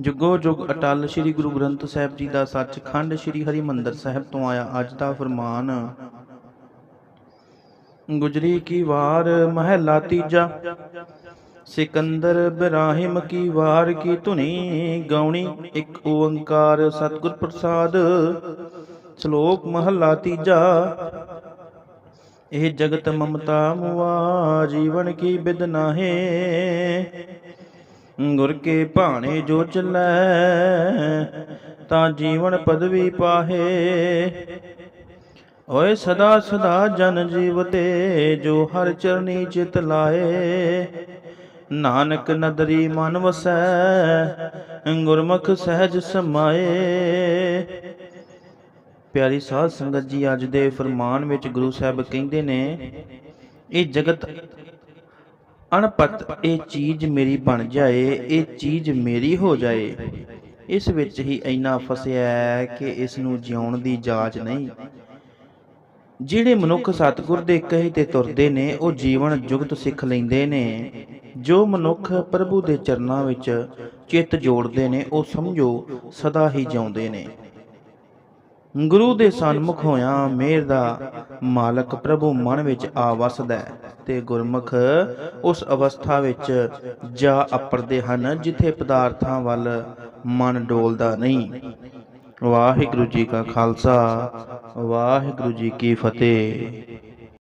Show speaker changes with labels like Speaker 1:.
Speaker 1: ਜੁਗੋ ਜੁਗ ਅਟਲ ਸ੍ਰੀ ਗੁਰੂ ਗ੍ਰੰਥ ਸਾਹਿਬ ਜੀ ਦਾ ਸੱਚਖੰਡ ਸ੍ਰੀ ਹਰਿਮੰਦਰ ਸਾਹਿਬ ਤੋਂ ਆਇਆ ਅੱਜ ਦਾ ਫਰਮਾਨ। ਗੁਜਰੀ ਕੀ ਵਾਰ ਮਹਿਲਾ ਤੀਜਾ, ਸਿਕੰਦਰ ਇਬਰਾਹਿਮ ਕੀ ਵਾਰ ਕੀ ਧੁਨੀ ਗਾਉਣੀ ਇੱਕ ਓੰਕਾਰ ਸਤਿਗੁਰ ਪ੍ਰਸਾਦ। ਸ਼ਲੋਕ ਮਹਲਾ ਤੀਜਾ, ਇਹ ਜਗਤ ਮਮਤਾ ਮੁਆ ਜੀਵਨ ਕੀ ਬਿਦ ਨਾਹੇ। ਗੁਰ ਕੇ ਭਾਣੇ ਜੋ ਚੱਲੈ, ਤਾਂ ਜੀਵਨ ਪਦਵੀ ਪਾਹੇ। ਓਏ ਸਦਾ ਸਦਾ ਜਨ ਜੀਵ ਜੋ ਹਰ ਚਰਨੀ ਚਿਤ ਲਾਏ। ਨਾਨਕ ਨਦਰੀ ਮਨ ਵਸੈ, ਗੁਰਮੁਖ ਸਹਿਜ ਸਮਾਏ। ਪਿਆਰੀ ਸਾਧ ਸੰਗਤ ਜੀ, ਅੱਜ ਦੇ ਫਰਮਾਨ ਵਿੱਚ ਗੁਰੂ ਸਾਹਿਬ ਕਹਿੰਦੇ ਨੇ, ਇਹ ਜਗਤ ਅਣਪਤ, ਇਹ ਚੀਜ਼ ਮੇਰੀ ਬਣ ਜਾਏ, ਇਹ ਚੀਜ਼ ਮੇਰੀ ਹੋ ਜਾਏ। ਇਸ ਵਿੱਚ ਹੀ ਇੰਨਾ ਫਸਿਆ ਹੈ ਕਿ ਇਸ ਨੂੰ ਜਿਉਣ ਦੀ ਜਾਚ ਨਹੀਂ। ਜਿਹੜੇ ਮਨੁੱਖ ਸਤਿਗੁਰ ਦੇ ਕਹੇ ਤੇ ਤੁਰਦੇ ਨੇ, ਉਹ ਜੀਵਨ ਜੁਗਤ ਸਿੱਖ ਲੈਂਦੇ ਨੇ। ਜੋ ਮਨੁੱਖ ਪ੍ਰਭੂ ਦੇ ਚਰਨਾਂ ਵਿੱਚ ਚਿੱਤ ਜੋੜਦੇ ਨੇ, ਉਹ ਸਮਝੋ ਸਦਾ ਹੀ ਜਿਉਂਦੇ ਨੇ। ਗੁਰੂ ਦੇ ਸਨਮੁਖ ਹੋਇਆ ਮੇਰ ਦਾ ਮਾਲਕ ਪ੍ਰਭੂ ਮਨ ਵਿੱਚ ਆ ਵਸਦਾ ਹੈ। ਤੇ ਗੁਰਮੁਖ ਉਸ ਅਵਸਥਾ ਵਿੱਚ ਜਾ ਅਪਰਦੇ ਹਨ ਜਿੱਥੇ ਪਦਾਰਥਾਂ ਵੱਲ ਮਨ ਡੋਲਦਾ ਨਹੀਂ। ਵਾਹਿਗੁਰੂ ਜੀ ਕਾ ਖਾਲਸਾ, ਵਾਹਿਗੁਰੂ ਜੀ ਕੀ ਫਤਿਹ।